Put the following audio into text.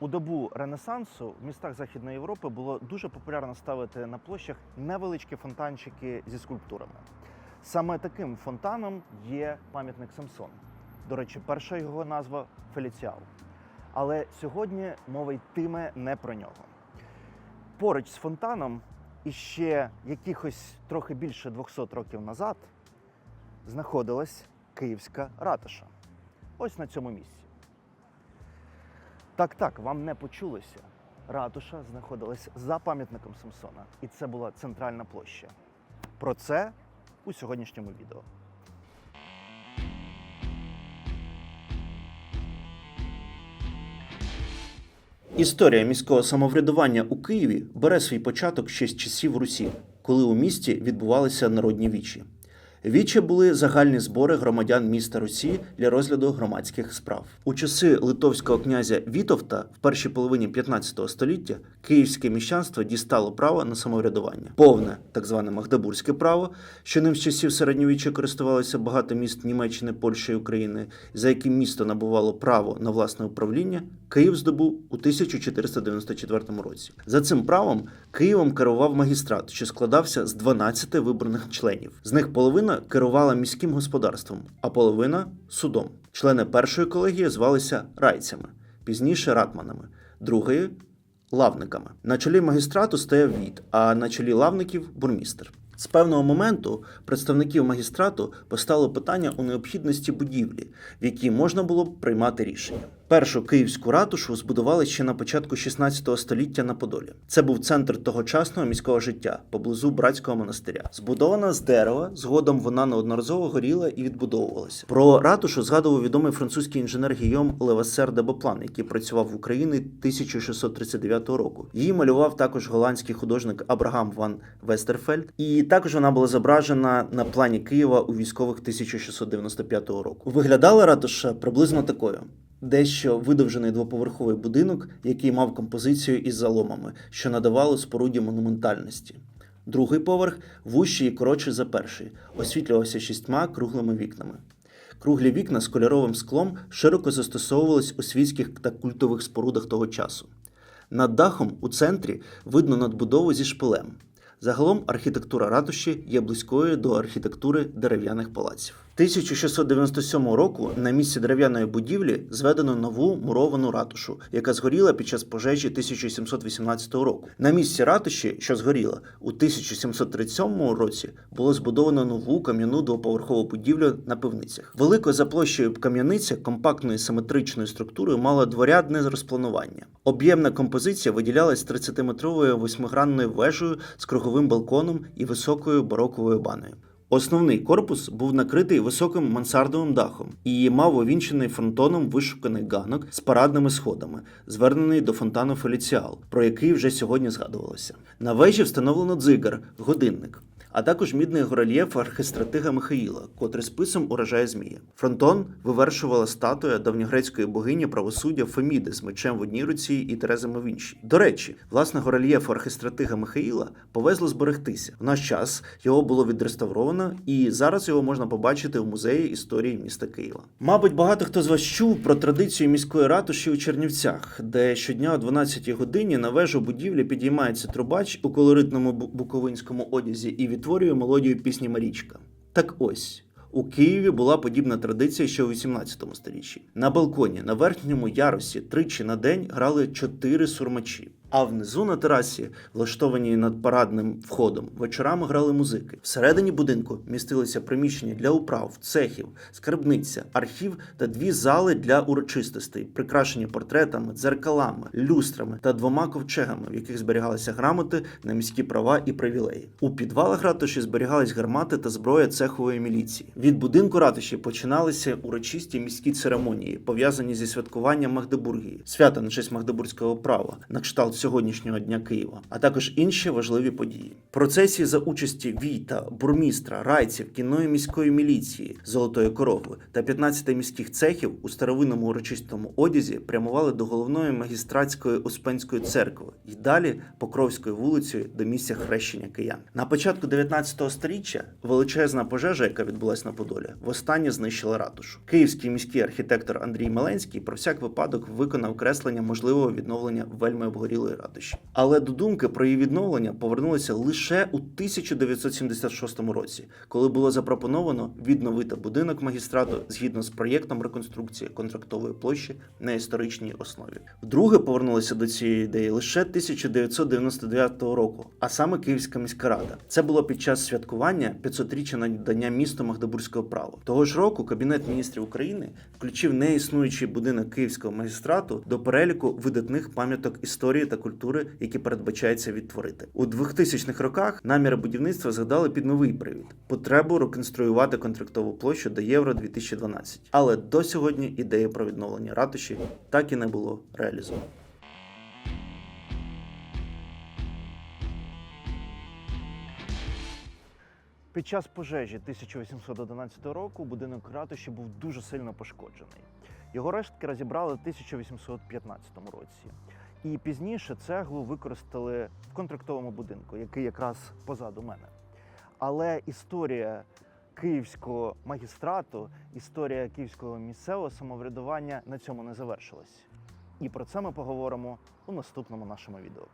У добу Ренесансу в містах Західної Європи було дуже популярно ставити на площах невеличкі фонтанчики зі скульптурами. Саме таким фонтаном є пам'ятник Самсон. До речі, перша його назва Феліціал. Але сьогодні мова йтиме не про нього. Поруч з фонтаном і ще якихось трохи більше 200 років назад знаходилась Київська ратуша. Ось на цьому місці. Так, так, вам не почулося. Ратуша знаходилась за пам'ятником Самсона, і це була центральна площа. Про це у сьогоднішньому відео. Історія міського самоврядування у Києві бере свій початок ще з часів Русі, коли у місті відбувалися народні вічі. Вічі були загальні збори громадян міста Русі для розгляду громадських справ. У часи литовського князя Вітовта в першій половині 15 століття київське міщанство дістало право на самоврядування, повне так зване магдебурзьке право, що ним з часів середньовіччя користувалися багато міст Німеччини, Польщі і України, за яким місто набувало право на власне управління. Київ здобув у 1494 році. За цим правом Києвом керував магістрат, що складався з 12 вибраних членів. З них половина керувала міським господарством, а половина судом. Члени першої колегії звалися райцями, пізніше ратманами, другої лавниками. На чолі магістрату стояв від, а на чолі лавників бурмістр. З певного моменту представників магістрату постало питання у необхідності будівлі, в якій можна було б приймати рішення. Першу київську ратушу збудували ще на початку 16 століття на Подолі. Це був центр тогочасного міського життя поблизу братського монастиря. Збудована з дерева, згодом вона неодноразово горіла і відбудовувалася. Про ратушу згадував відомий французький інженер Гійом Левасер де Боплан, який працював в Україні 1639 року. Її малював також голландський художник Абрагам ван Вестерфельд, і також вона була зображена на плані Києва у військових 1695 року. Виглядала ратуша приблизно такою. Дещо видовжений двоповерховий будинок, який мав композицію із заломами, що надавало споруді монументальності. Другий поверх вущий і коротший за перший, освітлювався шістьма круглими вікнами. Круглі вікна з кольоровим склом широко застосовувались у світських та культових спорудах того часу. Над дахом у центрі видно надбудову зі шпилем. Загалом архітектура ратуші є близькою до архітектури дерев'яних палаців. 1697 року на місці дерев'яної будівлі зведено нову муровану ратушу, яка згоріла під час пожежі 1718 року. На місці ратуші, що згоріла, у 1737 році було збудовано нову кам'яну двоповерхову будівлю на пивницях. Велика за площею кам'яниця компактною симетричною структурою мала дворядне розпланування. Об'ємна композиція виділялась 30-метровою восьмигранною вежею з круговим балконом і високою бароковою баною. Основний корпус був накритий високим мансардовим дахом і мав увінчений фронтоном вишуканий ганок з парадними сходами, звернений до фонтану Феліціал, про який вже сьогодні згадувалося. На вежі встановлено дзигар, годинник, а також мідний горельєф архистратига Михаїла, котрий списом уражає змія. Фронтон вивершувала статуя давньогрецької богині правосуддя Феміди з мечем в одній руці і Терезами в іншій. До речі, власне горельєф архистратига Михаїла повезло зберегтися. В наш час його було відреставровано, і зараз його можна побачити в музеї історії міста Києва. Мабуть, багато хто з вас чув про традицію міської ратуші у Чернівцях, де щодня о 12 годині на вежу будівлі підіймається трубач у колоритному буковинському одязі і відтворює мелодію пісні Марічка. Так ось. У Києві була подібна традиція ще у 18 сторіччі. На балконі на верхньому ярусі тричі на день грали чотири сурмачі. А внизу на терасі, влаштованій над парадним входом, вечорами грали музики. Всередині будинку містилися приміщення для управ, цехів, скарбниця, архів та дві зали для урочистостей, прикрашені портретами, дзеркалами, люстрами та двома ковчегами, в яких зберігалися грамоти на міські права і привілеї. У підвалах ратуші зберігались гармати та зброя цехової міліції. Від будинку ратуші починалися урочисті міські церемонії, пов'язані зі святкуванням Магдебургії, свята на честь Магдебурзького права, на кшталт сьогоднішнього дня Києва, а також інші важливі події. Процесії за участі війта, бурмістра, райців, кінної міської міліції, золотої корови та 15 міських цехів у старовинному урочистому одязі прямували до головної магістратської Успенської церкви і далі Покровською вулицею до місця хрещення киян. На початку 19 століття величезна пожежа, яка відбулася на Подолі, востаннє знищила ратушу. Київський міський архітектор Андрій Меленський про всяк випадок виконав креслення можливого відновлення вельми обгорілої ратуші. Але до думки про її відновлення повернулися лише у 1976 році, коли було запропоновано відновити будинок магістрату згідно з проєктом реконструкції контрактової площі на історичній основі. Вдруге повернулися до цієї ідеї лише 1999 року, а саме Київська міська рада. Це було під час святкування 500-річчя надання місту Магдебурзького права. Того ж року Кабінет міністрів України включив неіснуючий будинок Київського магістрату до переліку видатних пам'яток історії та культури, які передбачається відтворити у 2000-х роках. Наміри будівництва згадали під новий привід потребу реконструювати контрактову площу до Євро 2012. Але до сьогодні ідея про відновлення ратуші так і не було реалізовано. Під час пожежі 1811 року будинок ратуші був дуже сильно пошкоджений. Його рештки розібрали в 1815 році. І пізніше цеглу використали в контрактовому будинку, який якраз позаду мене. Але історія київського магістрату, історія київського місцевого самоврядування на цьому не завершилась. І про це ми поговоримо у наступному нашому відео.